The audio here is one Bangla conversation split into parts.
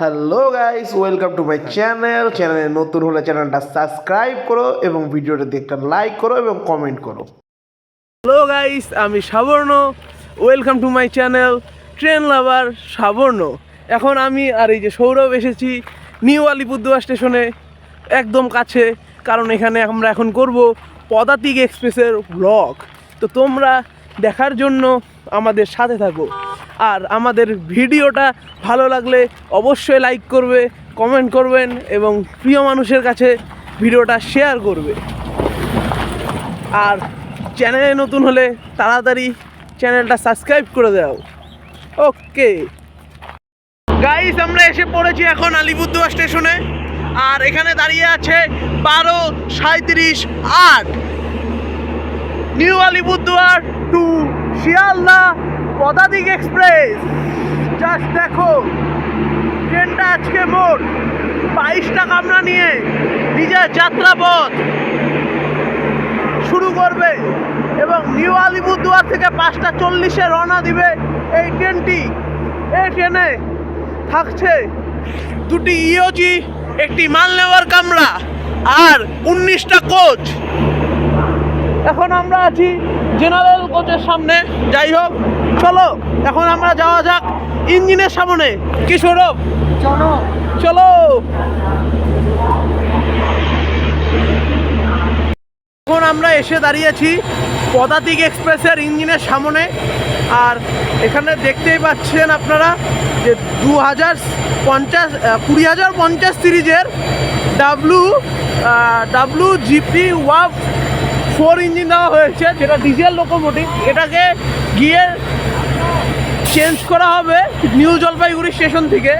Hello guys welcome to my channel চ্যানেলে নতুন হলে চ্যানেলটা সাবস্ক্রাইব করো এবং ভিডিওটাতে একটা লাইক করো এবং কমেন্ট করো। হ্যালো গাইস আমি Sabarna. Welcome to my channel train lover Sabarna. এখন আমি আর এই যে সৌরভ এসেছি নিউ আলিপুরদুয়ার স্টেশনে একদম কাছে, কারণ এখানে আমরা এখন করব পদাতিক এক্সপ্রেসের ব্লগ তো তোমরা দেখার জন্য আমাদের সাথে থাকো। আর আমাদের ভিডিওটা ভালো লাগলে অবশ্যই লাইক করবে কমেন্ট করবেন এবং প্রিয় মানুষের কাছে ভিডিওটা শেয়ার করবে। আর চ্যানেলে নতুন হলে তাড়াতাড়ি চ্যানেলটা সাবস্ক্রাইব করে দাও। ওকে গাইস আমরা এসে পড়েছি এখন আলিপুরদুয়ার স্টেশনে, আর এখানে দাঁড়িয়ে আছে বারো সাঁত্রিশ আট। New Alipurduar to Sealdah. Padatik express. Just দেখো, ট্রেনটা আজকে মোট বাইশটা কামরা নিয়ে নিজের যাত্রাপথ শুরু করবে এবং নিউ আলিপুরদুয়ার থেকে পাঁচটা চল্লিশে রওনা দিবে এই ট্রেনটি। এই ট্রেনে থাকছে দুটি ইওজি একটি মাল নেওয়ার কামরা আর উনিশটা কোচ। এখন আমরা আছি জেনারেল কোচের সামনে। যাই হোক চলো এখন আমরা যাওয়া যাক ইঞ্জিনের সামনে। কি সৌরভ? চলো। চলো। এখন আমরা এসে দাঁড়িয়েছি পদাতিক এক্সপ্রেসের ইঞ্জিনের সামনে। আর এখানে দেখতেই পাচ্ছেন আপনারা যে দু হাজার পঞ্চাশ কুড়ি হাজার পঞ্চাশ সিরিজের ডাব্লু ডাব্লু জিপি ওয়াফ ফোর ইঞ্জিন দেওয়া হয়েছে যেটা ডিজেল লোকোমোটিভ এটাকে গিয়ে চেঞ্জ করা হবে নিউ জলপাইগুড়ি স্টেশন থেকে।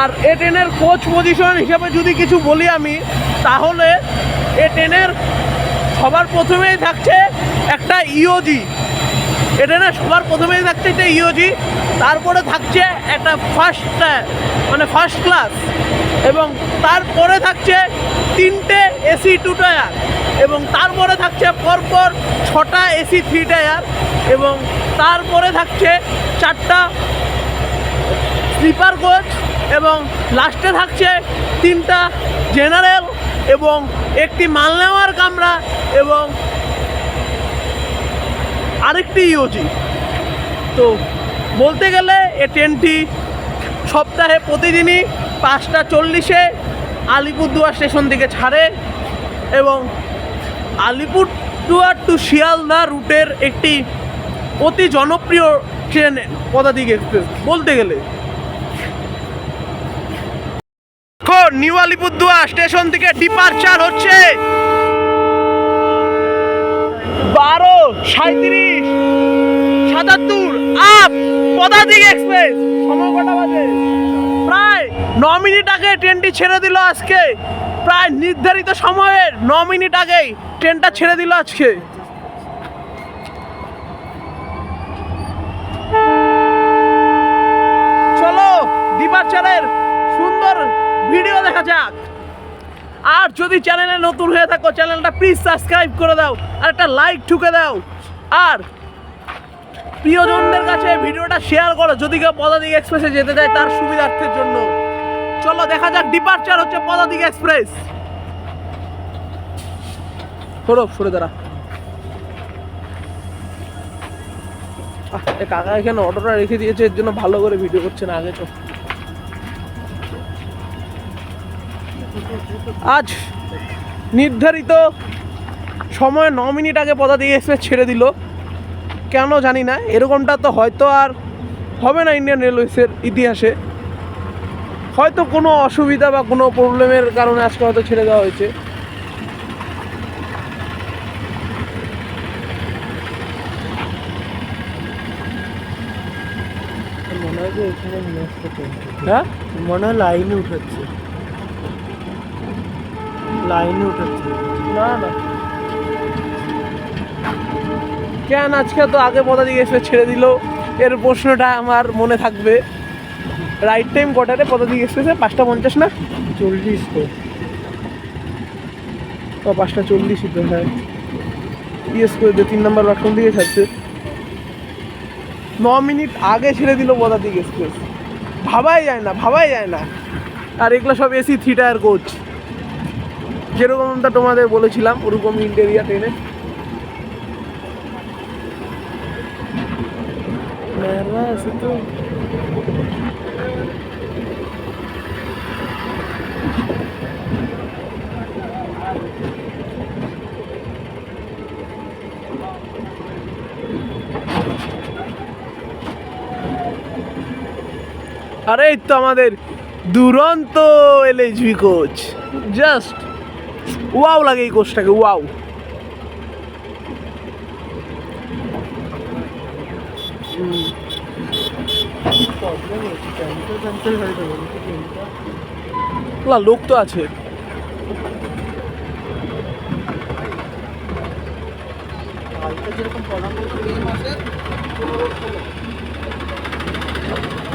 আর এ ট্রেনের কোচ পজিশন হিসাবে যদি কিছু বলি আমি, তাহলে এ ট্রেনের সবার প্রথমেই থাকছে একটা ইওজি এ ট্রেনের সবার প্রথমেই থাকছে একটা ইওজি তারপরে থাকছে একটা ফার্স্ট মানে ফার্স্ট ক্লাস এবং তারপরে থাকছে তিনটে এসি টু টায়ার এবং তারপরে থাকছে পরপর ছটা এসি থ্রি টায়ার এবং তারপরে থাকছে চারটা স্লিপার কোচ এবং লাস্টে থাকছে তিনটা জেনারেল এবং একটি মাল নেওয়ার কামরা এবং আরেকটি ইউজি তো বলতে গেলে এ ট্রেনটি সপ্তাহে প্রতিদিনই পাঁচটা চল্লিশে আলিপুরদুয়ার স্টেশন থেকে ছাড়ে এবং আলিপুরদুয়ার টু শিয়ালদা রুটের একটি অতি জনপ্রিয় ট্রেন পদাতিক এক্সপ্রেস বলতে গেলে। নিউ আলিপুরদুয়ার স্টেশন থেকে ডিপারচার হচ্ছে বারো সাঁত্রিশ সাতাত্তর আপ পদাতিক এক্সপ্রেস। সময় কটা বাজে? প্রায় ন মিনিট আগে ট্রেনটি ছেড়ে দিল আজকে। প্রায় নির্ধারিত সময়ের ন মিনিট আগেই ট্রেনটা ছেড়ে দিল আজকে। চলো ডিপারচারের সুন্দর ভিডিও দেখা যাক। আর যদি চ্যানেলে নতুন হয়ে থাকো, চ্যানেলটা প্লিজ সাবস্ক্রাইব করে দাও আর একটা লাইক ঠুকে দাও। আর প্রিয়জনদের কাছে ভিডিওটা শেয়ার করো, যদি কেউ পদাতিক এক্সপ্রেসে যেতে চায় তার সুবিধার্থের জন্য। চলো, দেখা যাক ডিপার্চার হচ্ছে পদাতিক এক্সপ্রেস সরো, সরে দাঁড়া। কাকা এখানে অটোটা রেখে দিয়েছে, এর জন্য ভালো করে ভিডিও করছে না আগে তো। আজ নির্ধারিত সময় ন মিনিট আগে পদাতিক এক্সপ্রেস ছেড়ে দিল। কেন জানি না, এরকমটা তো হয়তো আর হবে না ইন্ডিয়ান রেলওয়েসের ইতিহাসে। হয়তো কোনো অসুবিধা বা কোনো প্রবলেমের কারণে আজকে হয়তো ছেড়ে দেওয়া হয়েছে। মনে হয়। হ্যাঁ? মনে হয় লাইনে উঠাচ্ছে লাইনে উঠাচ্ছে না না। কেন? আজকে তো আগে পদাতিক এক্সপ্রেস ছেড়ে দিল। এর প্রশ্নটা আমার মনে থাকবে। রাইট টাইম কটারে পদাতিক এক্সপ্রেসে পাঁচটা পঞ্চাশ না? চল্লিশ তো। ও পাঁচটা চল্লিশই তো হ্যাঁ। ইয়েস করে দে তিন নম্বর প্ল্যাটফর্ম দিকে ছাড়ছে? ন মিনিট আগে ছেড়ে দিল পদাতিক এক্সপ্রেস ভাবাই যায় না ভাবাই যায় না। আর এগুলো সব এসি থ্রি টায়ার কোচ যেরকমটা তোমাদের বলেছিলাম ওরকম ইন্টেরিয়া ট্রেনে আছে তো। আরে এই তো আমাদের দুরন্ত এলএইচভি কোচ জাস্ট ওয়াও লাগে এই কোচটাকে ওয়াও না লোক তো আছে। যেরকম পড়ানো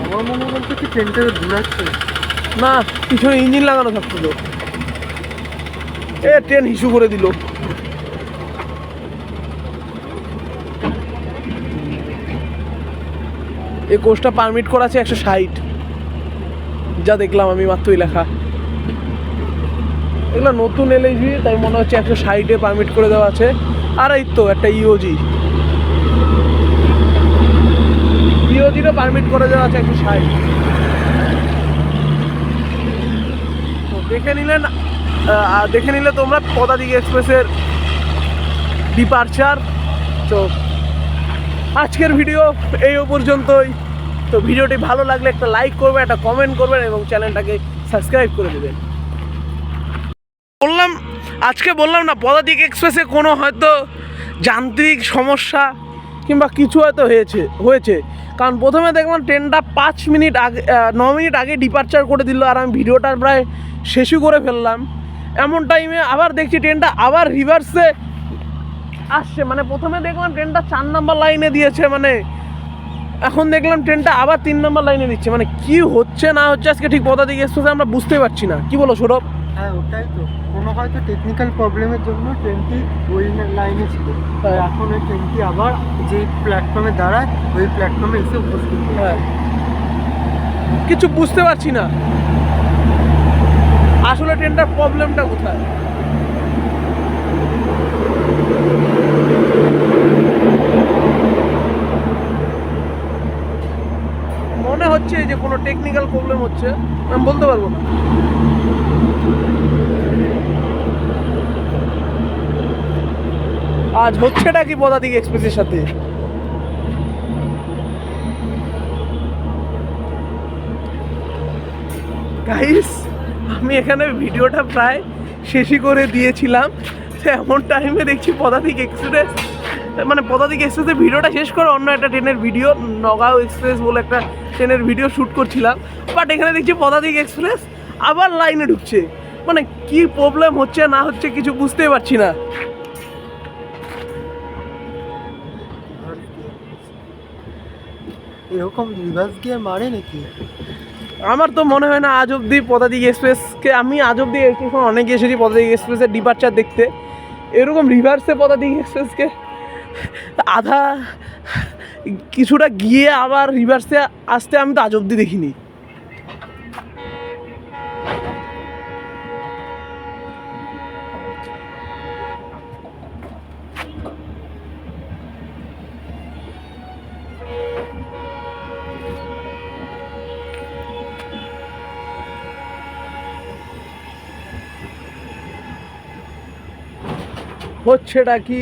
আমার মনে বলতে কি ট্রেনটা ঘুরাচ্ছে না, পিছনে ইঞ্জিন লাগানো থাকতো এ ট্রেন হিসু করে দিল। এই কোর্সটা পারমিট করা আছে একশো ষাট। যা দেখলাম আমি মাত্রই লেখা। এগুলো নতুন এলএইচবি তাই মনে হচ্ছে একশো ষাটে পারমিট করে দেওয়া আছে। আর এই তো, একটা E ইওজি ইওজিরও পারমিট করে দেওয়া আছে একশো ষাট। তো দেখে নিলেন দেখে নিলে তোমরা পদাতিক এক্সপ্রেসের ডিপারচার তো আজকের ভিডিও এই পর্যন্তই। তো ভিডিওটি ভালো লাগলে একটা লাইক করবেন একটা কমেন্ট করবেন এবং চ্যানেলটাকে সাবস্ক্রাইব করে দেবেন। বললাম, আজকে বললাম না, পদাতিক এক্সপ্রেসে কোনো হয়তো যান্ত্রিক সমস্যা কিংবা কিছু হয়তো হয়েছে হয়েছে। কারণ প্রথমে দেখলাম ট্রেনটা পাঁচ মিনিট আগে ন মিনিট আগে ডিপারচার করে দিল আর আমি ভিডিওটা প্রায় শেষই করে ফেললাম। এমন টাইমে আবার দেখছি ট্রেনটা আবার রিভার্সে আসছে। মানে প্রথমে দেখলাম ট্রেনটা চার নাম্বার লাইনে দিয়েছে মানে এখন দেখলাম ট্রেনটা আবার তিন নম্বর লাইনে দিচ্ছে। মানে কি হচ্ছে না হচ্ছে আজকে ঠিক পদাতিক এক্সপ্রেসে আমরা বুঝতে পারছি না। কি বলো সৌরভ? হ্যাঁ ওটাই তো। কোনো হয়তো টেকনিক্যাল প্রবলেমের জন্য ট্রেনটি ওই লাইনে ছিল। তাই এখন ওই ট্রেনটি আবার যে প্ল্যাটফর্মে দাঁড়ায়, ওই প্ল্যাটফর্মে এসে উপস্থিত হ্যাঁ। কিছু বুঝতে পারছি না। আসলে ট্রেনটার প্রবলেমটা কোথায়? মনে হচ্ছে যে কোনো টেকনিক্যাল প্রবলেম হচ্ছে। আমি বলতে পারব না। আজ হচ্ছেটা কি পদাতিক এক্সপ্রেসের সাথে? গাইস আমি এখানে ভিডিওটা প্রায় শেষই করে দিয়েছিলাম। এমন টাইমে দেখছি পদাতিক এক্সপ্রেস মানে পদাতিক এক্সপ্রেসের ভিডিওটা শেষ করে অন্য একটা ট্রেনের ভিডিও, নগাঁও এক্সপ্রেস বলে একটা ট্রেনের ভিডিও শ্যুট করছিলাম। বাট এখানে দেখছি পদাতিক এক্সপ্রেস আবার লাইনে ঢুকছে। মানে কি প্রবলেম হচ্ছে না হচ্ছে কিছু বুঝতেই পারছি না। এরকম রিভার্স গিয়ে মারে নাকি? আমার তো মনে হয় না আজ অব্দি পদাতিক এক্সপ্রেসকে, আমি আজ অব্দি এখন অনেক এসেছি পদাতিক এক্সপ্রেসের ডিপার্চার দেখতে। এরকম রিভার্সে পদাতিক এক্সপ্রেসকে, আধা, কিছুটা গিয়ে আবার রিভার্সে আসতে আমি তো আজ অব্দি দেখিনি। হচ্ছেটা কি?